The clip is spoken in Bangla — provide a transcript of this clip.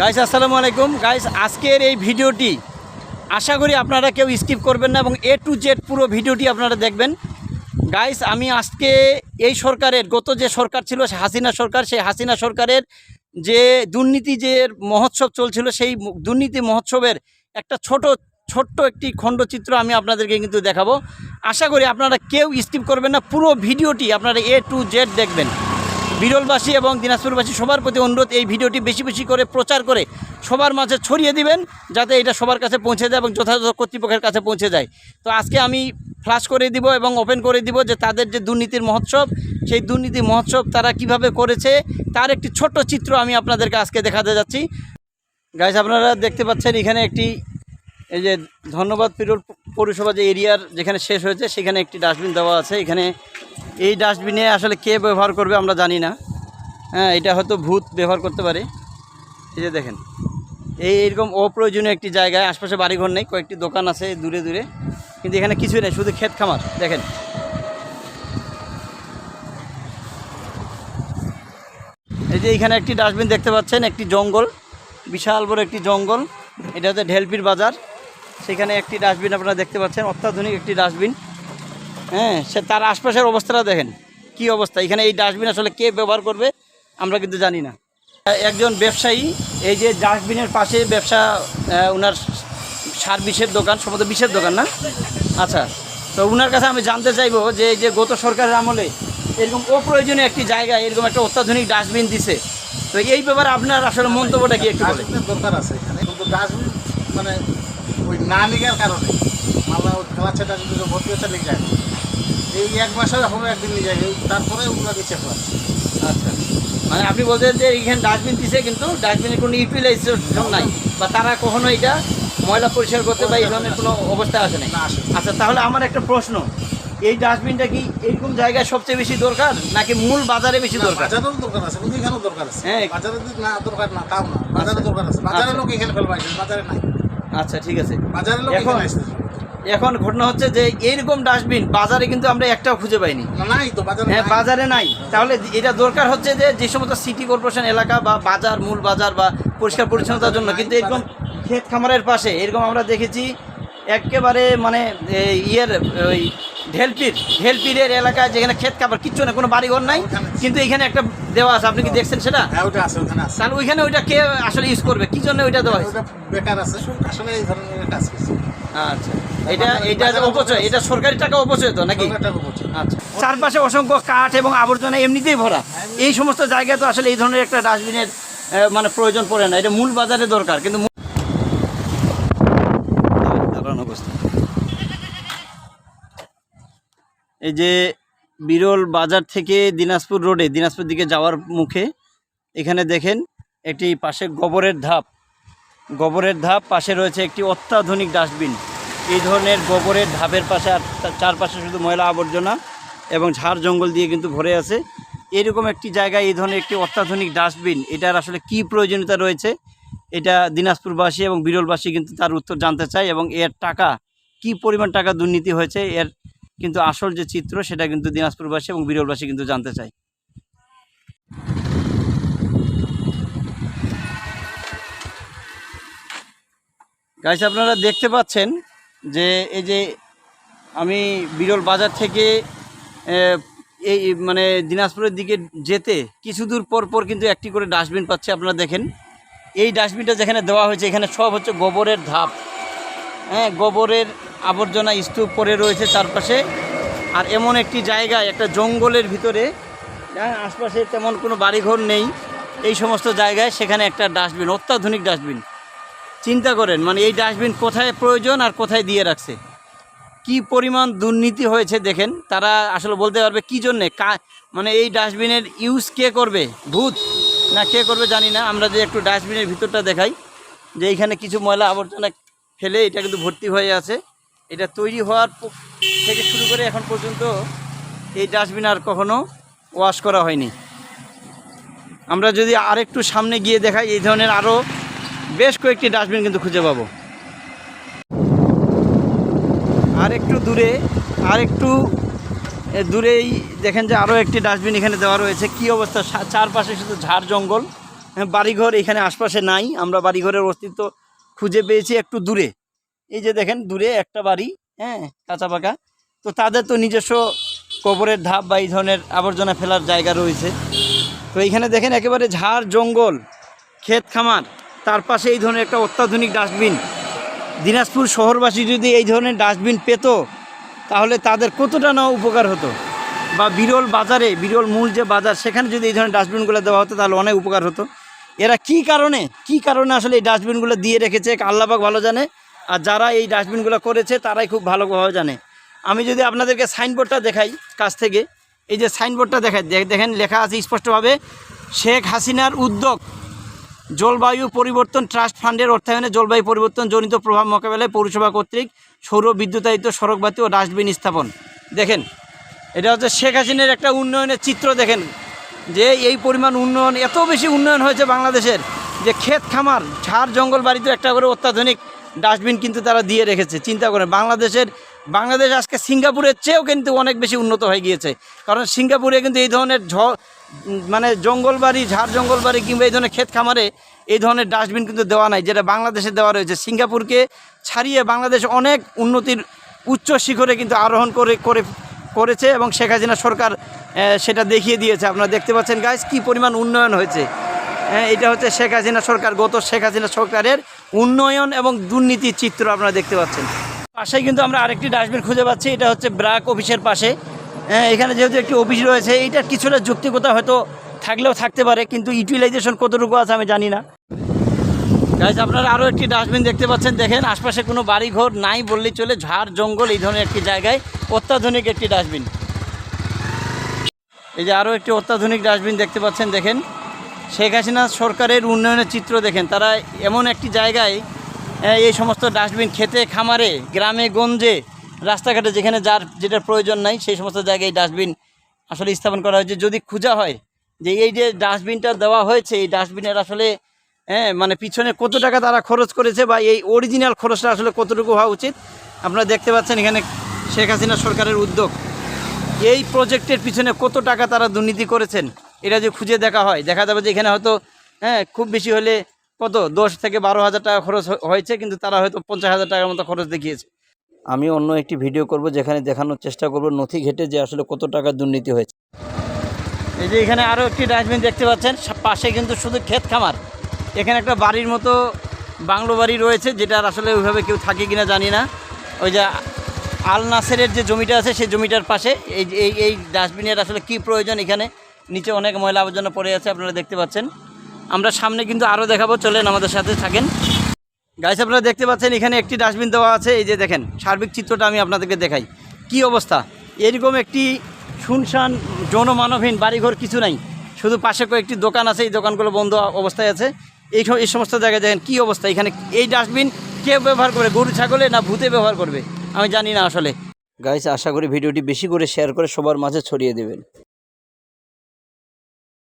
গাইস আসসালামু আলাইকুম। গাইস আজকের এই ভিডিওটি আশা করি আপনারা কেউ স্কিপ করবেন না এবং এ টু জেড পুরো ভিডিওটি আপনারা দেখবেন। গাইস আমি আজকে এই সরকারের, গত যে সরকার ছিল, সে হাসিনা সরকার, সেই হাসিনা সরকারের যে দুর্নীতি যে মহোৎসব চলছিল, সেই দুর্নীতি মহোৎসবের একটা ছোট, ছোট্ট একটি খণ্ডচিত্র আমি আপনাদেরকে কিন্তু দেখাবো। আশা করি আপনারা কেউ স্কিপ করবেন না, পুরো ভিডিওটি আপনারা এ টু জেড দেখবেন। বিরলবাসী এবং দিনাজপুরবাসী সবার প্রতি অনুরোধ, এই ভিডিওটি বেশি বেশি করে প্রচার করে সবার মাঝে ছড়িয়ে দিবেন, যাতে এটা সবার কাছে পৌঁছে যায় এবং যথাযথ কর্তৃপক্ষের কাছে পৌঁছে যায়। তো আজকে আমি ফ্লাশ করে দিব এবং ওপেন করে দিব যে তাদের যে দুর্নীতির মহোৎসব, সেই দুর্নীতি মহোৎসব তারা কীভাবে করেছে, তার একটি ছোট্ট চিত্র আমি আপনাদেরকে আজকে দেখাতে যাচ্ছি। গাইজ আপনারা দেখতে পাচ্ছেন এখানে একটি, এই যে ধন্যবাদ পিরোল পৌরসভা যে এরিয়ার যেখানে শেষ হয়েছে, সেখানে একটি ডাস্টবিন দেওয়া আছে। এখানে এই ডাস্টবিনে আসলে কে ব্যবহার করবে আমরা জানি না। হ্যাঁ এটা হয়তো ভূত ব্যবহার করতে পারে। এই যে দেখেন, এই এরকম অপ্রয়োজনীয় একটি জায়গায় আশপাশে বাড়িঘর নেই, কয়েকটি দোকান আছে দূরে দূরে, কিন্তু এখানে কিছুই নেই, শুধু ক্ষেত খামার। দেখেন। এই যে এখানে একটি ডাস্টবিন দেখতে পাচ্ছেন, একটি জঙ্গল, বিশাল বড় একটি জঙ্গল। এটা হচ্ছে ঢেলপির বাজার। সেখানে একটি ডাস্টবিন আপনারা দেখতে পাচ্ছেন, অত্যাধুনিক একটি ডাস্টবিন। হ্যাঁ সে তার আশপাশের অবস্থাটা দেখেন, কি অবস্থা? এখানে এই ডাস্টবিন আসলে কে ব্যবহার করবে, আমরা কিন্তু জানি না। একজন ব্যবসায়ী, এই যে ডাস্টবিনের পাশে ব্যবসা ওনার সার বিষের দোকান, সম্ভবত বিষের দোকান না? আচ্ছা তো ওনার কাছে আমি জানতে চাইব যে এই যে গত সরকারের আমলে এরকম অপ্রয়োজনীয় একটি জায়গায় এরকম একটা অত্যাধুনিক ডাস্টবিন দিছে, তো এই ব্যাপারে আপনার আসলে মন্তব্যটা কি একটু ডাস্টবিনের দরকার আছে এখানে, কিন্তু ডাস্টবিন মানে না নিগার কারণে। মামলা ওই খেলাচ্ছে ডাস্টবিন ভর্তি হচ্ছে নিয়ে যায় এই এক মাসে হলো একদিন নিয়ে যায় তারপরে ওগুলো হয় আচ্ছা। মানে আপনি বলছেন যে এখানে ডাস্টবিন দিছে কিন্তু ডাস্টবিনের কোনো ইউটিলাইজেশন নাই বা তারা কখনো এটা ময়লা পরিষ্কার করতে বা এই ধরনের কোনো অবস্থা আসে নাই? আচ্ছা তাহলে আমার একটা প্রশ্ন। এই ডাস্টবিনটা কি এরকম জায়গায় সবচেয়ে বেশি দরকার নাকি মূল বাজারে বেশি দরকার? বাজারেও দরকার আছে কিন্তু এখানেও দরকার আছে। হ্যাঁ। বাজারে না দরকার না তাও না। বাজারে দরকার আছে। বাজারে আচ্ছা। লোক এখানে ফেলবা আসে, বাজারে নাই। আচ্ছা ঠিক আছে। এখন- এখন ঘটনা হচ্ছে যে এইরকম ডাস্টবিন বাজারে কিন্তু আমরা একটাও খুঁজে পাইনি। নাই হ্যাঁ বাজারে নাই। তাহলে এটা দরকার হচ্ছে যে যে সমস্ত সিটি কর্পোরেশন এলাকা বা বাজার মূল বাজার বা পরিষ্কার পরিচ্ছন্নতার জন্য কিন্তু এরকম ক্ষেত খামারের পাশে এরকম আমরা দেখেছি একেবারে মানে ইয়ের ওই ঢেলপির ঢেলপিরের এলাকায় যেখানে ক্ষেত খাবার কিচ্ছু না কোনো বাড়িঘর নাই কিন্তু এখানে একটা দেওয়া আছে আপনি কি দেখছেন সেটা? হ্যাঁ তাহলে ওইখানে ওইটা কে আসলে ইউজ করবে? কি জন্য ওইটা দেওয়া হয়েছে? বেকার আছে আসলে এই ধরনের কাজ আচ্ছা এটা এটা অপচয় এটা সরকারি টাকা অপচয় তো নাকি? আচ্ছা চারপাশে অসংখ্য কাঠ এবং আবর্জনা এমনিতেই ভরা। এই সমস্ত জায়গায় তো আসলে এই ধরনের একটা ডাস্টবিনের মানে প্রয়োজন পড়ে না। এটা মূল বাজারে দরকার কিন্তু মূল- দারুণ অবস্থা। এই যে বিরল বাজার থেকে দিনাজপুর রোডে, দিনাজপুর দিকে যাওয়ার মুখে এখানে দেখেন একটি পাশে গোবরের ধাপ। গোবরের ধাপ পাশে রয়েছে একটি অত্যাধুনিক ডাস্টবিন। এই ধরনের গোবরের ধাপের পাশে আর চারপাশে শুধু ময়লা আবর্জনা এবং ঝাড় জঙ্গল দিয়ে কিন্তু ভরে আছে। এরকম একটি জায়গায় এই ধরনের একটি অত্যাধুনিক ডাস্টবিন, এটার আসলে কি প্রয়োজনীয়তা রয়েছে? এটা দিনাজপুরবাসী এবং বিরলবাসী কিন্তু তার উত্তর জানতে চায় এবং এর টাকা, কি পরিমাণ টাকা দুর্নীতি হয়েছে, এর কিন্তু আসল যে চিত্র, সেটা কিন্তু দিনাজপুরবাসী এবং বিরলবাসী কিন্তু জানতে চায়। গাইস আপনারা দেখতে পাচ্ছেন যে এই যে আমি বিরল বাজার থেকে এই মানে দিনাজপুরের দিকে যেতে কিছু দূর পর পর কিন্তু একটি করে ডাস্টবিন পাচ্ছে, আপনারা দেখেন। এই ডাস্টবিনটা যেখানে দেওয়া হয়েছে, এখানে সব হচ্ছে গোবরের ধাপ। হ্যাঁ গোবরের আবর্জনা স্তূপ পড়ে রয়েছে চারপাশে। আর এমন একটি জায়গায়, একটা জঙ্গলের ভিতরে হ্যাঁ আশপাশে তেমন কোনো বাড়িঘর নেই। এই সমস্ত জায়গায় সেখানে একটা ডাস্টবিন, অত্যাধুনিক ডাস্টবিন। চিন্তা করেন মানে এই ডাস্টবিন কোথায় প্রয়োজন আর কোথায় দিয়ে রাখছে? কি পরিমাণ দুর্নীতি হয়েছে দেখেন, তারা আসলে বলতে পারবে কী জন্যে? কা মানে এই ডাস্টবিনের ইউজ কে করবে? ভূত? না, কে করবে জানি না। আমরা যে একটু ডাস্টবিনের ভিতরটা দেখাই, যে এইখানে কিছু ময়লা আবর্জনা ফেলে, এটা কিন্তু ভর্তি হয়ে আছে। এটা তৈরি হওয়ার থেকে শুরু করে এখন পর্যন্ত এই ডাস্টবিন আর কখনো ওয়াশ করা হয়নি। আমরা যদি আরেকটু সামনে গিয়ে দেখাই এই ধরনের আরও বেশ কয়েকটি ডাস্টবিন কিন্তু খুঁজে পাবো। আর একটু দূরে আর একটু দূরেই দেখেন যে আরও একটি ডাস্টবিন এখানে দেওয়া রয়েছে। কি অবস্থা? চারপাশে শুধু ঝাড় জঙ্গল। হ্যাঁ, বাড়িঘর এখানে আশপাশে নাই। আমরা বাড়িঘরের অস্তিত্ব খুঁজে পেয়েছি একটু দূরে। এই যে দেখেন দূরে একটা বাড়ি হ্যাঁ কাঁচা পাকা। তো তাদের তো নিজস্ব কবরের ধাপ বা এই ধরনের আবর্জনা ফেলার জায়গা রয়েছে। তো এইখানে দেখেন একেবারে ঝাড় জঙ্গল, ক্ষেত খামার, তার পাশে এই ধরনের একটা অত্যাধুনিক ডাস্টবিন। দিনাজপুর শহরবাসী যদি এই ধরনের ডাস্টবিন পেত, তাহলে তাদের কতটা না উপকার হতো? বা বিরল বাজারে, বিরল মূল যে বাজার, সেখানে যদি এই ধরনের ডাস্টবিনগুলো দেওয়া হতো, তাহলে অনেক উপকার হতো। এরা কি কারণে কি কারণে আসলে এই ডাস্টবিনগুলো দিয়ে রেখেছে আল্লাহবাক ভালো জানে। আর যারা এই ডাস্টবিনগুলো করেছে, তারাই খুব ভালোভাবে জানে। আমি যদি আপনাদেরকে সাইনবোর্ডটা দেখাই কাছ থেকে, এই যে সাইনবোর্ডটা দেখাই দেখেন, লেখা আছে স্পষ্টভাবে, শেখ হাসিনার উদ্যোগ, জলবায়ু পরিবর্তন ট্রাস্ট ফান্ডের অর্থায়নে জলবায়ু পরিবর্তন জনিত প্রভাব মোকাবেলায় পৌরসভা কর্তৃক সৌর বিদ্যুতায়িত সড়কবাতি ও ডাস্টবিন স্থাপন। দেখেন, এটা হচ্ছে শেখ হাসিনার একটা উন্নয়নের চিত্র, দেখেন, যে এই পরিমাণ উন্নয়ন, এত বেশি উন্নয়ন হয়েছে বাংলাদেশের, যে ক্ষেত খামার, ঝাড় জঙ্গল বাড়িতে একটা করে অত্যাধুনিক ডাস্টবিন কিন্তু তারা দিয়ে রেখেছে, চিন্তা করেন। বাংলাদেশের, বাংলাদেশ আজকে সিঙ্গাপুরের চেয়েও কিন্তু অনেক বেশি উন্নত হয়ে গিয়েছে। কারণ সিঙ্গাপুরে কিন্তু এই ধরনের ঝ মানে জঙ্গল বাড়ি ঝাড় জঙ্গল বাড়ি কিংবা এই ধরনের ক্ষেত খামারে এই ধরনের ডাস্টবিন কিন্তু দেওয়া নাই, যেটা বাংলাদেশে দেওয়া রয়েছে। সিঙ্গাপুরকে ছাড়িয়ে বাংলাদেশ অনেক উন্নতির উচ্চ শিখরে কিন্তু আরোহণ করে করে, করেছে এবং শেখ হাসিনা সরকার সেটা দেখিয়ে দিয়েছে। আপনারা দেখতে পাচ্ছেন গাইস কি পরিমাণ উন্নয়ন হয়েছে। হ্যাঁ এটা হচ্ছে শেখ হাসিনা সরকার, গত শেখ হাসিনা সরকারের উন্নয়ন এবং দুর্নীতির চিত্র আপনারা দেখতে পাচ্ছেন। পাশেই কিন্তু আমরা আরেকটি ডাস্টবিন খুঁজে পাচ্ছি, এটা হচ্ছে ব্রাক অফিসের পাশে। হ্যাঁ এখানে যেহেতু একটি অফিস রয়েছে, এইটার কিছুটা যুক্তিকতা হয়তো থাকলেও থাকতে পারে, কিন্তু ইউটিলাইজেশন কতটুকু আছে আমি জানি না। গাইজ আপনারা আরও একটি ডাস্টবিন দেখতে পাচ্ছেন, দেখেন, আশপাশে কোনো বাড়িঘর নাই বললেই চলে, ঝাড়, জঙ্গল, এই ধরনের একটি জায়গায় অত্যাধুনিক একটি ডাস্টবিন এই যে আরও একটি অত্যাধুনিক ডাস্টবিন দেখতে পাচ্ছেন, দেখেন। শেখ হাসিনা সরকারের উন্নয়নের চিত্র দেখেন, তারা এমন একটি জায়গায় এই সমস্ত ডাস্টবিন খেতে, খামারে, গ্রামে, গঞ্জে, রাস্তাঘাটে যেখানে যার, যেটার প্রয়োজন নাই, সেই সমস্ত জায়গায় ডাস্টবিন আসলে স্থাপন করা হয়েছে। যদি খোঁজা হয় যে এই যে ডাস্টবিনটা দেওয়া হয়েছে, এই ডাস্টবিনের আসলে হ্যাঁ মানে পিছনে কত টাকা তারা খরচ করেছে বা এই অরিজিনাল খরচটা আসলে কতটুকু হওয়া উচিত, আপনারা দেখতে পাচ্ছেন এখানে শেখ হাসিনা সরকারের উদ্যোগ। এই প্রজেক্টের পিছনে কত টাকা তারা দুর্নীতি করেছেন এটা যে খুঁজে দেখা হয় দেখা যাবে যে এখানে হয়তো হ্যাঁ খুব বেশি হলে কত? দশ থেকে বারো হাজার টাকা খরচ হয়েছে কিন্তু তারা হয়তো পঞ্চাশ হাজার টাকার মতো খরচ দেখিয়েছে। আমি অন্য একটি ভিডিও করব যেখানে দেখানোর চেষ্টা করব নথি ঘেটে যে আসলে কত টাকা দুর্নীতি হয়েছে। এই যে এখানে আরও একটি ডাস্টবিন দেখতে পাচ্ছেন পাশে কিন্তু শুধু ক্ষেত খামার। এখানে একটা বাড়ির মতো বাংলো বাড়ি রয়েছে যেটার আসলে ওইভাবে কেউ থাকে কিনা জানি না। ওই যে আল নাসেরের যে জমিটা আছে সেই জমিটার পাশে এই যে- এই এই ডাস্টবিনের আসলে কি প্রয়োজন এখানে? নিচে অনেক ময়লা আবর্জনা পড়ে আছে, আপনারা দেখতে পাচ্ছেন। আমরা সামনে কিন্তু আরও দেখাবো, চলেন আমাদের সাথে থাকেন। গাইস আপনারা দেখতে পাচ্ছেন, এখানে একটি ডাস্টবিন দেওয়া আছে, এই যে দেখেন, সার্বিক চিত্রটা আমি আপনাদেরকে দেখাই। কি অবস্থা? এরকম একটি শুনশান জনমানবহীন বাড়িঘর কিছু নাই। শুধু পাশে কয়েকটি দোকান আছে, এই দোকানগুলো বন্ধ অবস্থায় আছে। এই এই সমস্ত জায়গায় দেখেন কী অবস্থা, এখানে এই ডাস্টবিন কে ব্যবহার করবে, গরু, ছাগলে না ভূতে ব্যবহার করবে? আমি জানি না আসলে। গাইস আশা করি ভিডিওটি বেশি করে শেয়ার করে সবার মাঝে ছড়িয়ে দেবেন।